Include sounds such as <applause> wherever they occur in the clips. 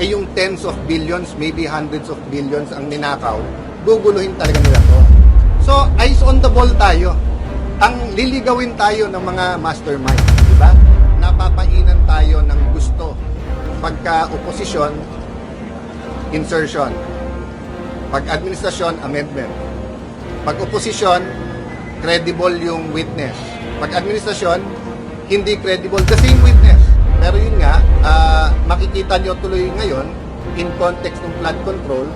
eh yung tens of billions, maybe hundreds of billions ang ninakaw, guguluhin talaga nila to. So, eyes on the ball tayo. Ang liligawin tayo ng mga mastermind, di ba? Napapainan tayo ng gusto. Pagka oposisyon, insertion. Pag administrasyon, amendment. Pag oposisyon, credible yung witness. Pag administrasyon, hindi credible the same witness. Pero yun nga, ah, makikita nyo tuloy ngayon, in context ng flood control,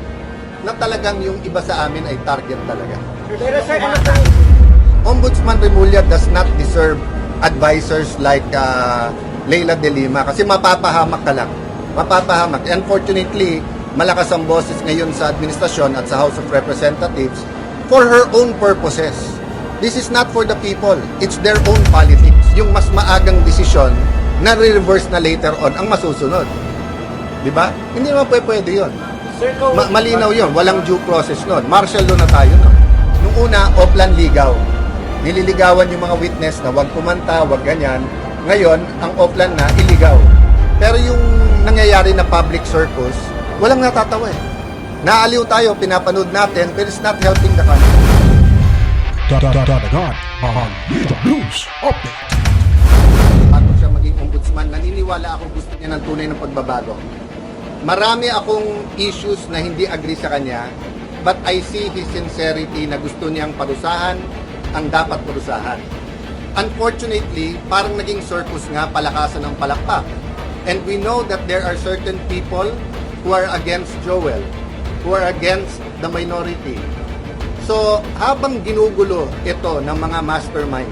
na talagang yung iba sa amin ay target talaga. Pero sir, ano? Ombudsman Remulla does not deserve advisors like uh, Leila De Lima kasi mapapahamak ka lang. Mapapahamak. Unfortunately, malakas ang boses ngayon sa administrasyon at sa House of Representatives for her own purposes. This is not for the people. It's their own politics. Yung mas maagang desisyon na re-reverse na later on ang masusunod. Di ba? Hindi naman pwede, pwede yun. Sir, kung... Ma- malinaw yun. Walang due process nun. Martial law na tayo nun. Nung una, Oplan ligaw. Nililigawan yung mga witness na wag kumanta, wag ganyan. Ngayon, ang Oplan na, iligaw. Pero yung nangyayari na public circus, walang natatawa eh. Naaliw tayo, pinapanood natin, but it's not helping the country. Dadagan ang Dito News Update. Ombudsman, naniniwala ako gusto niya ng tunay ng pagbabago. Marami akong issues na hindi agree sa kanya, but I see his sincerity na gusto niyang parusahan ang dapat parusahan. Unfortunately, parang naging circus nga palakasan ng palakpak. And we know that there are certain people who are against Joel, who are against the minority. So, habang ginugulo ito ng mga mastermind,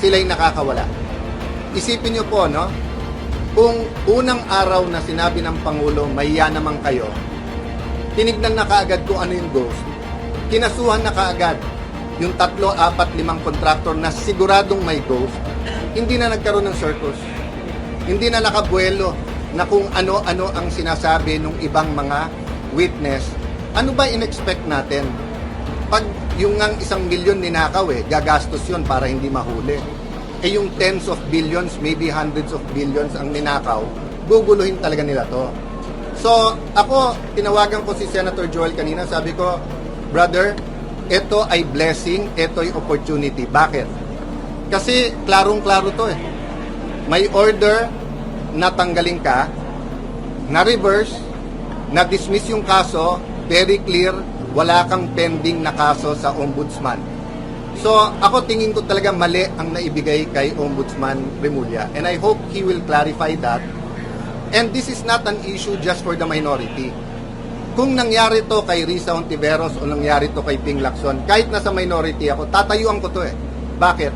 sila'y nakakawala. Isipin niyo po, no? Kung unang araw na sinabi ng Pangulo, mahiya naman kayo, tinignan na kaagad kung ano yung ghost. Kinasuhan na kaagad yung tatlo, apat, limang kontraktor na siguradong may ghost. Hindi na nagkaroon ng circus. Hindi na nakabuelo na kung ano-ano ang sinasabi ng ibang mga witness. Ano ba in-expect natin? Pag yung ngang isang milyon ninakaw eh, gagastos yun para hindi mahuli. Eh yung tens of billions, maybe hundreds of billions ang ninakaw, guguluhin talaga nila to. So, ako, tinawagan ko si Senator Joel kanina, sabi ko, brother, ito ay blessing, ito ay opportunity. Bakit? Kasi klarong-klaro to eh. May order na tanggalin ka, na reverse, na dismiss yung kaso, very clear, wala kang pending na kaso sa ombudsman. So, ako tingin ko talaga mali ang naibigay kay Ombudsman Remulla. And I hope he will clarify that. And this is not an issue just for the minority. Kung nangyari to kay Risa Ontiveros o nangyari to kay Ping Lacson, kahit nasa minority ako, tatayuan ko to eh. Bakit?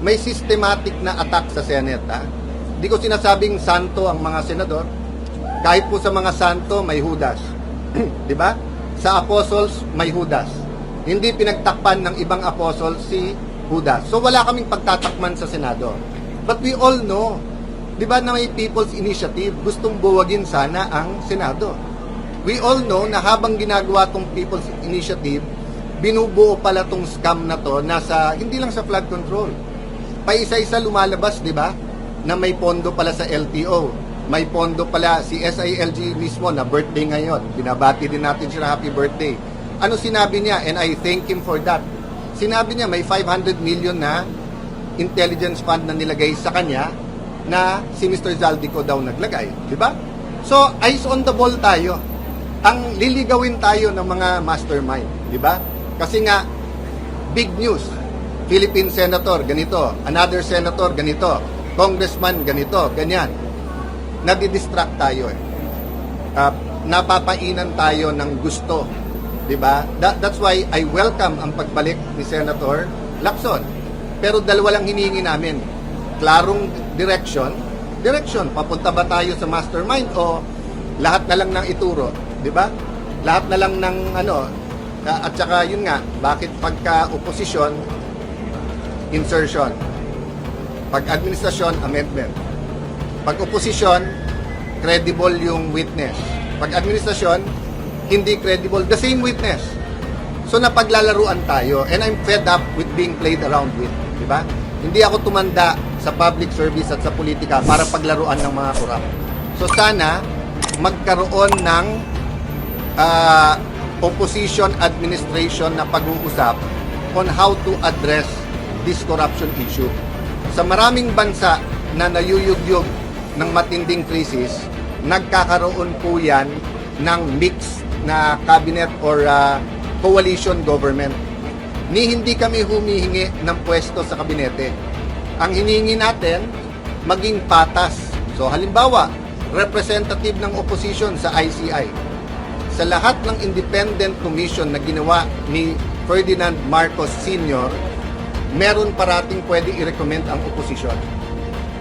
May systematic na attack sa Senate. Ha? Di ko sinasabing santo ang mga senador. Kahit po sa mga santo, may hudas. <clears throat> Di ba? Sa apostles, may hudas. Hindi pinagtakpan ng ibang apostles si Judas. So wala kaming pagtatakman sa Senado. But we all know, di ba na may People's Initiative, gustong buwagin sana ang Senado. We all know na habang ginagawa tong People's Initiative, binubuo pala tong scam na to nasa, hindi lang sa flood control. Pa isa-isa lumalabas, di ba? Na may pondo pala sa LTO. May pondo pala si SILG mismo na birthday ngayon. Binabati din natin siya happy birthday. Ano sinabi niya? And I thank him for that. Sinabi niya may 500 million na intelligence fund na nilagay sa kanya na si Mr. Zaldico daw naglagay. Di ba? So, eyes on the ball tayo. Ang liligawin tayo ng mga mastermind. Di ba? Kasi nga, big news. Philippine senator, ganito. Another senator, ganito. Congressman, ganito. Ganyan. Nadidistract tayo eh. Ah, napapainan tayo ng gusto. 'Di ba? That, that's why I welcome ang pagbalik ni Senator Lacson. Pero dalawa lang hinihingi namin. Klarong direction. Direction, papunta ba tayo sa mastermind o lahat na lang ng ituro, 'di ba? Lahat na lang ng ano at saka yun nga, bakit pagka oposisyon insertion. Pag administrasyon amendment. Pag oposisyon credible yung witness. Pag administrasyon hindi credible the same witness. So napaglalaruan tayo and I'm fed up with being played around with, di ba? Hindi ako tumanda sa public service at sa politika para paglaruan ng mga korap. So sana magkaroon ng ah, opposition administration na pag-uusap on how to address this corruption issue. Sa maraming bansa na nayuyugyug ng matinding krisis, nagkakaroon po yan ng mix na cabinet or ah, coalition government. Ni hindi kami humihingi ng pwesto sa kabinete. Ang hinihingi natin, maging patas. So halimbawa, representative ng opposition sa ICI. Sa lahat ng independent commission na ginawa ni Ferdinand Marcos Sr., meron parating pwede i-recommend ang opposition.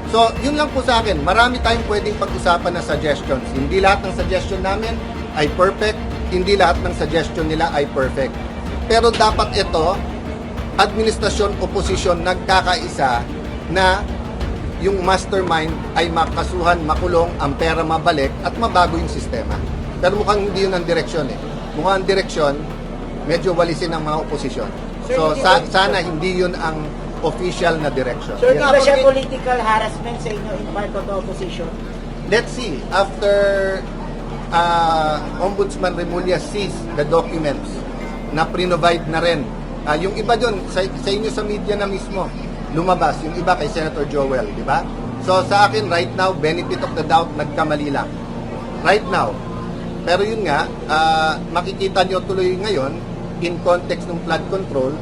So, yun lang po sa akin. Marami tayong pwedeng pag-usapan na suggestions. Hindi lahat ng suggestion namin ay perfect. Hindi lahat ng suggestion nila ay perfect. Pero dapat ito, administrasyon, oposisyon, nagkakaisa na yung mastermind ay makasuhan, makulong, ang pera mabalik at mabago yung sistema. Pero mukhang hindi yun ang direksyon eh. Mukhang ang direksyon, medyo walisin ang mga oposisyon. So, sa- sana hindi yun ang official na direction. Sir, Yes. nga ba siya political harassment sa inyo in part of the opposition? Let's see, after uh, Ombudsman Remulla sees the documents na pre-provide na rin, ah, yung iba dun, sa, sa inyo sa media na mismo, lumabas, yung iba kay Senator Joel, di ba? So sa akin, right now, benefit of the doubt, nagkamali lang. Right now. Pero yun nga, ah, makikita nyo tuloy ngayon, in context ng flood control,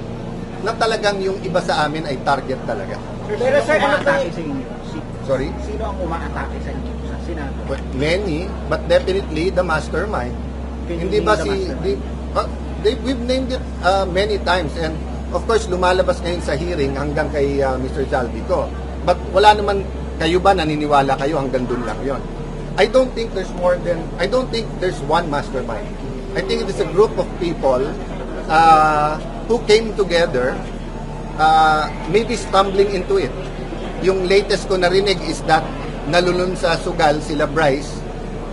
na talagang yung iba sa amin ay target talaga. Pero sir, ano ba sa inyo? Si, Sorry? sino ang umaatake sa inyo sa Senado? Well, many, but definitely the mastermind. Can Hindi ba si di, uh, they, we've named it uh, many times and of course lumalabas ngayon sa hearing hanggang kay uh, Mr. Zaldico. But wala naman kayo ba naniniwala kayo hanggang doon lang 'yon. I don't think there's more than I don't think there's one mastermind. I think it is a group of people uh, who came together uh, maybe stumbling into it. Yung latest ko narinig is that nalulun sa sugal sila Bryce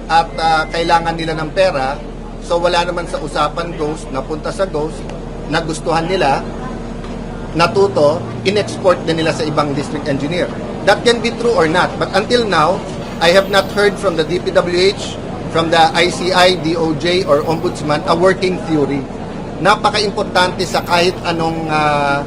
at uh, kailangan nila ng pera. So wala naman sa usapan Ghost, napunta sa Ghost, nagustuhan nila, natuto, in-export din nila sa ibang district engineer. That can be true or not. But until now, I have not heard from the DPWH, from the ICI, DOJ, or Ombudsman a working theory. Napaka-importante sa kahit anong ah,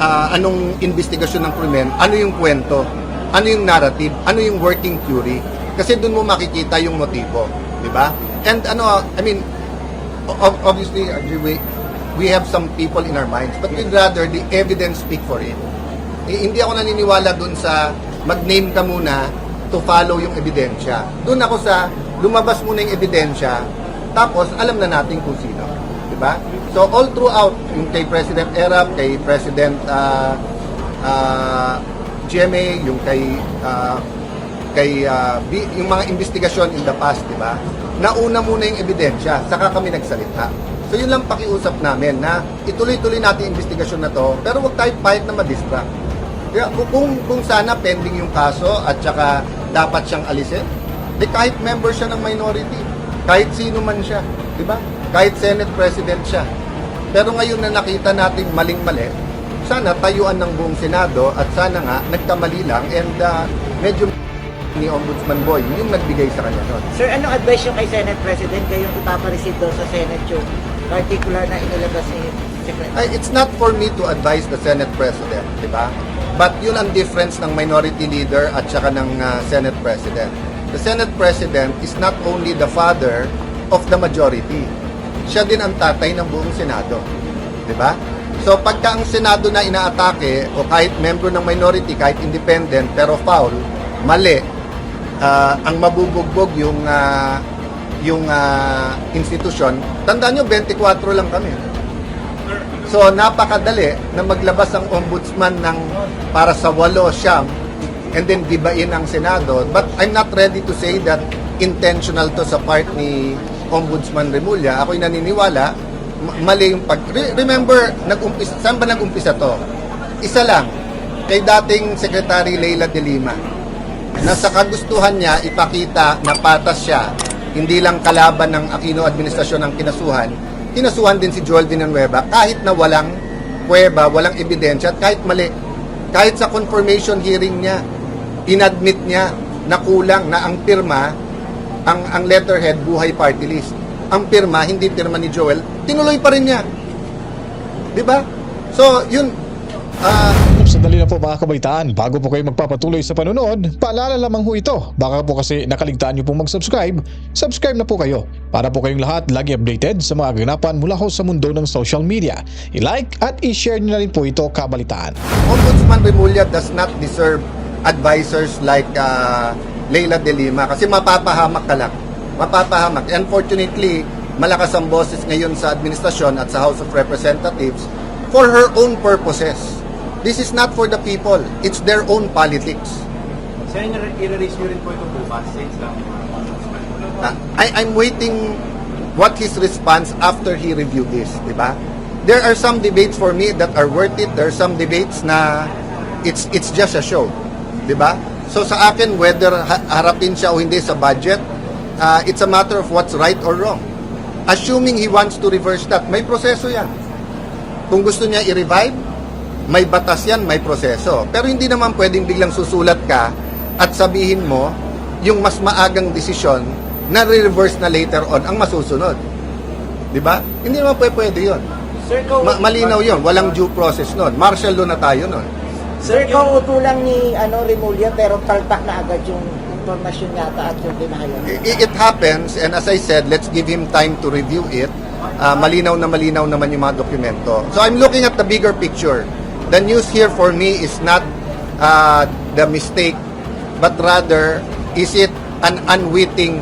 ah, anong investigasyon ng krimen, ano yung kwento, ano yung narrative, ano yung working theory. Kasi doon mo makikita yung motibo, di ba? And ano, I mean, ob- obviously, we, we have some people in our minds, but we'd rather the evidence speak for it. Eh, hindi ako naniniwala dun sa mag-name ka muna to follow yung ebidensya. Doon ako sa lumabas muna yung ebidensya, tapos alam na natin kung sino. Di ba? So all throughout, yung kay President Erap, kay President uh, uh, GMA, yung kay uh, kay uh, yung mga investigasyon in the past, di ba? Nauna muna yung ebidensya, saka kami nagsalita. So yun lang pakiusap namin na ituloy-tuloy natin investigasyon na to, pero huwag tayo pahit na madistract. Kaya kung, kung sana pending yung kaso at saka dapat siyang alisin, di kahit member siya ng minority, kahit sino man siya, di ba? Kahit Senate President siya. Pero ngayon na nakita natin maling-mali, sana tayuan ng buong Senado at sana nga nagkamali lang and uh, medyo ni Ombudsman Boy yung nagbigay sa kanya noon. Sir, ano advice yung kay Senate President kayong ipapareceive daw sa Senate yung particular na inilabas ni Secretary? Ay, it's not for me to advise the Senate President, di ba? But yun ang difference ng minority leader at saka ng uh, Senate President. The Senate President is not only the father of the majority. Siya din ang tatay ng buong Senado. Di ba? So pagka ang Senado na inaatake o kahit member ng minority, kahit independent pero foul, mali, ah, ang mabubugbog yung ah, yung ah, institusyon, tandaan nyo, 24 lang kami. So, napakadali na maglabas ang ombudsman ng para sa walo siyam and then gibain ang Senado. But I'm not ready to say that intentional to sa part ni Ombudsman Remulla. Ako'y naniniwala, ma- mali yung pag... Re- remember, nag-umpisa, saan ba nag-umpisa to? Isa lang, kay dating Secretary Leila de Lima na sa kagustuhan niya ipakita na patas siya, hindi lang kalaban ng Aquino administrasyon ang kinasuhan, kinasuhan din si Joel Villanueva kahit na walang kuweba, walang ebidensya at kahit mali. Kahit sa confirmation hearing niya, inadmit niya na kulang na ang pirma ang ang letterhead buhay party list. Ang pirma hindi pirma ni Joel, tinuloy pa rin niya. 'Di ba? So, yun ah Sandali na po mga kabaitaan, bago po kayo magpapatuloy sa panonood, paalala lamang ho ito. Baka po kasi nakaligtaan nyo pong mag-subscribe, subscribe na po kayo para po kayong lahat lagi updated sa mga ganapan mula ho sa mundo ng social media. I-like at i-share nyo na rin po ito kabalitaan. Ombudsman Remulla does not deserve advisors like uh, Leila De Lima kasi mapapahamak ka lang. Mapapahamak. Unfortunately, malakas ang boses ngayon sa administrasyon at sa House of Representatives for her own purposes. This is not for the people. It's their own politics. Sir, i-release nyo rin po ito bukas since lang Uh, I, I'm waiting what his response after he reviewed this, di ba? There are some debates for me that are worth it. There are some debates na it's it's just a show, di ba? So sa akin, whether ha- harapin siya o hindi sa budget, uh, it's a matter of what's right or wrong. Assuming he wants to reverse that, may proseso yan. Kung gusto niya i-revive, may batas yan, may proseso. Pero hindi naman pwedeng biglang susulat ka at sabihin mo yung mas maagang desisyon na re-reverse na later on ang masusunod. 'Di ba? Hindi naman pwede. Sir, kung, Ma- malinaw 'yon, walang due process noon. Martial law na tayo noon. Sir, kung utulang ni ano, Remulla, pero talpak na agad yung informasyon yata at yung denial. It happens and as I said, let's give him time to review it. Ah, malinaw na malinaw naman yung mga dokumento. So I'm looking at the bigger picture. The news here for me is not ah, the mistake but rather is it an unwitting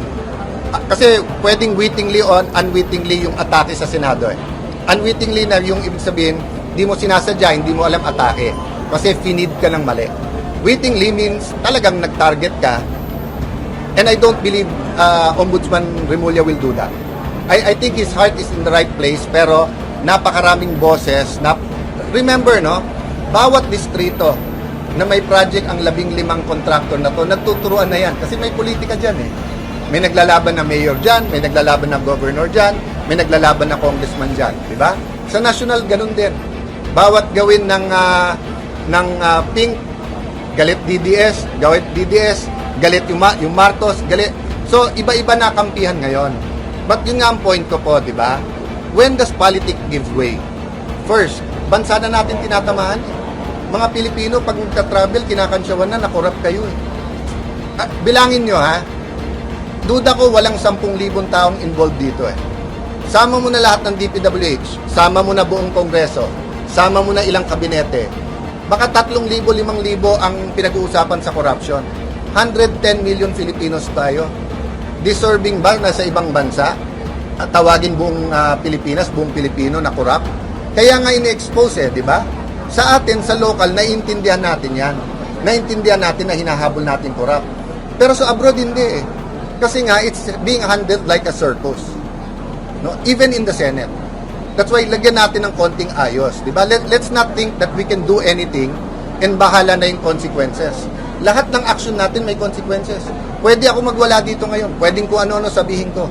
ah, kasi pwedeng wittingly or unwittingly yung atake sa Senado eh. Unwittingly na yung ibig sabihin, hindi mo sinasadya, hindi mo alam atake. Kasi finid ka ng mali. Wittingly means talagang nag-target ka And I don't believe uh, Ombudsman Remulla will do that. I, I think his heart is in the right place pero napakaraming boses. Na, remember, no? Bawat distrito na may project ang labing limang contractor na to, nagtuturuan na yan. Kasi may politika dyan eh. May naglalaban na mayor dyan, may naglalaban na governor dyan, may naglalaban na congressman dyan. Di ba? Sa national, ganun din. Bawat gawin ng, ah, ng ah, pink, galit DDS, galit DDS, galit yung, Ma- yung Marcos, galit. So, iba-iba na kampihan ngayon. But yun nga ang point ko po, di ba? When does politics give way? First, bansa na natin tinatamaan. eh. Mga Pilipino, pag nagka-travel, kinakansyawan na, nakorap kayo eh. Ah, bilangin nyo ha, duda ko walang 10,000 taong involved dito eh. Sama mo na lahat ng DPWH, sama mo na buong kongreso, sama mo na ilang kabinete. Baka 3,000, 5,000 ang pinag-uusapan sa corruption. 110 million Filipinos tayo. Deserving ba na sa ibang bansa? At tawagin buong ah, Pilipinas, buong Pilipino na corrupt? Kaya nga ini-expose eh, di ba? Sa atin, sa local, naiintindihan natin yan. Naiintindihan natin na hinahabol natin corrupt. Pero sa abroad, hindi eh. Kasi nga, it's being handled like a circus. No? Even in the Senate. That's why lagyan natin ng konting ayos, 'di ba? Let, let's not think that we can do anything and bahala na yung consequences. Lahat ng action natin may consequences. Pwede ako magwala dito ngayon. Pwedeng kung ano-ano sabihin ko.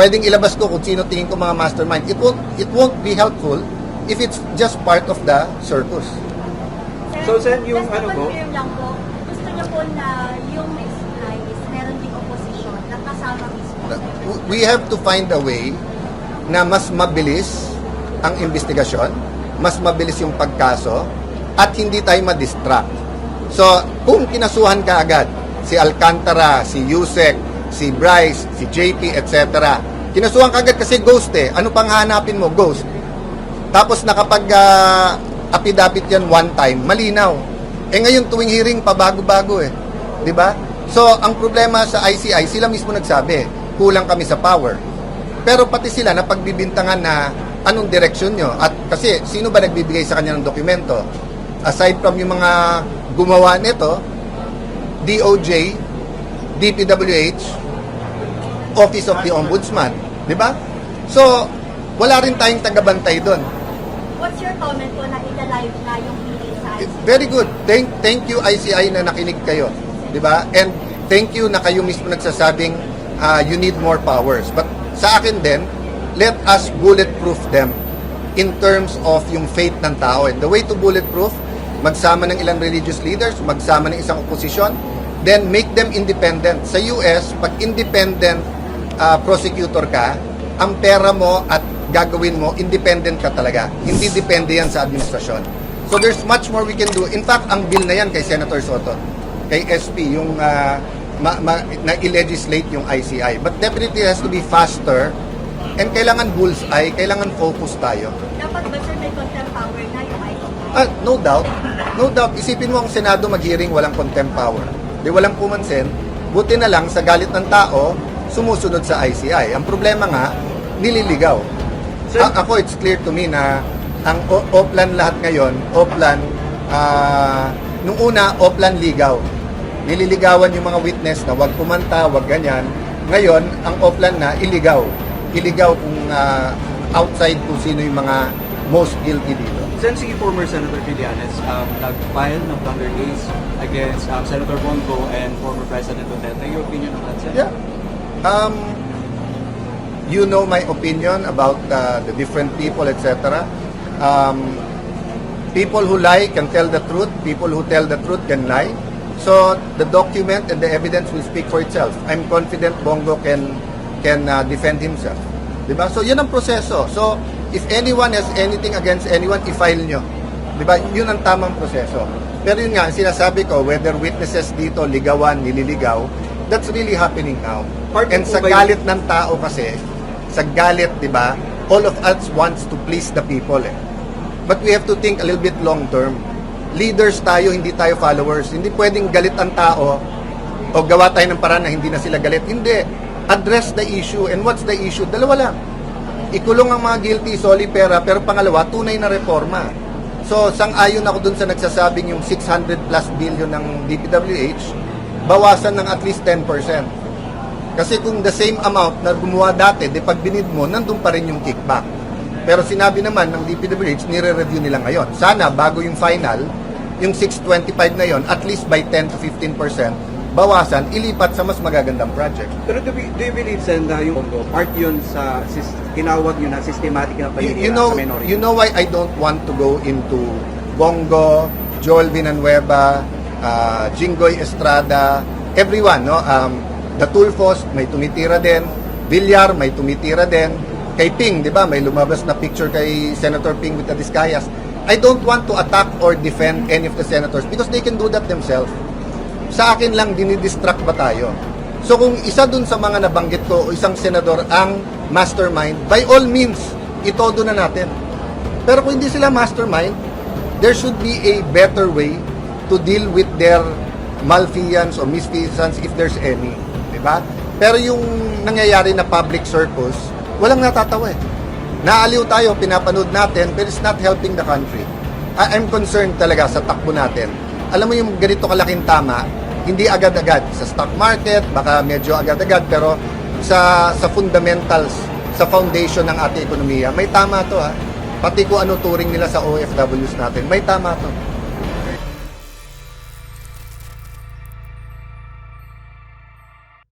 Pwedeng ilabas ko kung sino tingin ko mga mastermind. It won't it won't be helpful if it's just part of the circus. So, sir, yung ano po? lang po, gusto niyo po na yung next is meron ding opposition na kasama mismo. we have to find a way na mas mabilis ang investigasyon, mas mabilis yung pagkaso, at hindi tayo ma-distract. So, kung kinasuhan ka agad, si Alcantara, si Yusek, si Bryce, si JP, etc. Kinasuhan ka agad kasi ghost eh. Ano pang hanapin mo? Ghost. Tapos nakapag ah, affidavit yan one time, malinaw. Eh ngayon tuwing hearing pabago-bago eh. 'Di ba? So ang problema sa ICI, sila mismo nagsabi, kulang kami sa power. Pero pati sila na pagbibintangan na anong direksyon nyo. At kasi sino ba nagbibigay sa kanya ng dokumento? Aside from yung mga gumawa nito, DOJ, DPWH, Office of the Ombudsman. 'Di ba? So, wala rin tayong tagabantay doon. What's your comment po na ita-live na yung meeting sa ICC? Very good. Thank thank you ICI na nakinig kayo, 'di ba? And thank you na kayo mismo nagsasabing ah, you need more powers. But sa akin din, let us bulletproof them in terms of yung faith ng tao. And the way to bulletproof, magsama ng ilang religious leaders, magsama ng isang oposisyon, then make them independent. Sa US, pag independent ah, prosecutor ka, ang pera mo at gagawin mo, independent ka talaga. Hindi depende yan sa administrasyon. So there's much more we can do. In fact, ang bill na yan kay Senator Soto, kay SP, yung ah, ma- ma- na-legislate yung ICI. But definitely it has to be faster and kailangan bullseye, kailangan focus tayo. Dapat ba sir may contempt power na yung ICI? Ah, no doubt. No doubt. Isipin mo ang Senado mag-hearing walang contempt power. Di walang pumansin. Buti na lang sa galit ng tao, sumusunod sa ICI. Ang problema nga, nililigaw. A- ako, it's clear to me na ang O- Oplan lahat ngayon, Oplan, ah, nung una, Oplan ligaw. Nililigawan yung mga witness na wag kumanta, wag ganyan. Ngayon, ang Oplan na, iligaw. Iligaw kung ah, outside kung sino yung mga most guilty dito. Sen, si former Senator Trillanes um, nag-file ng plunder case against um, Senator Bongo and former President Duterte. Your opinion on that, Sen? Yeah. Um, you know my opinion about uh, the different people, etc. Um, people who lie can tell the truth. People who tell the truth can lie. So the document and the evidence will speak for itself. I'm confident Bongo can can uh, defend himself. Diba? So yun ang proseso. So if anyone has anything against anyone, i-file nyo. Diba? Yun ang tamang proseso. Pero yun nga, ang sinasabi ko, whether witnesses dito ligawan, nililigaw, that's really happening now. Part And sa galit ng tao kasi, sa galit, di ba, all of us wants to please the people eh. But we have to think a little bit long term. Leaders tayo, hindi tayo followers. Hindi pwedeng galit ang tao o gawa tayo ng paraan na hindi na sila galit. Hindi. Address the issue. And what's the issue? Dalawa lang. Ikulong ang mga guilty, soli pera, pero pangalawa, tunay na reforma. So, sang-ayon ako dun sa nagsasabing yung 600 plus billion ng DPWH, bawasan ng at least 10%. Kasi kung the same amount na gumawa dati, di pag binid mo, nandun pa rin yung kickback. Pero sinabi naman ng DPWH, nire-review nila ngayon. Sana, bago yung final, yung 625 na yon at least by 10 to 15%, bawasan, ilipat sa mas magagandang project. Pero do, you- do you believe, Sen, na yung Bongo, part yun sa sis, tinawag yun na systematic na You, panira you know, sa minority? you know why I don't want to go into Bongo, Joel Villanueva, uh, Jinggoy Estrada, everyone, no? Um, the Tulfos, may tumitira din. Villar, may tumitira din. Kay Ping, di ba? May lumabas na picture kay Senator Ping with the Discayas. I don't want to attack or defend any of the senators because they can do that themselves. Sa akin lang, dinidistract ba tayo? So kung isa dun sa mga nabanggit ko o isang senador ang mastermind, by all means, itodo na natin. Pero kung hindi sila mastermind, there should be a better way to deal with their malfeasance or misfeasance if there's any. Di ba? Pero yung nangyayari na public circus, walang natatawa eh. Naaliw tayo, pinapanood natin, but it's not helping the country. I- I'm concerned talaga sa takbo natin. Alam mo yung ganito kalaking tama, hindi agad-agad. Sa stock market, baka medyo agad-agad, pero sa, sa fundamentals, sa foundation ng ating ekonomiya, may tama to ha. Pati kung ano turing nila sa OFWs natin, may tama to.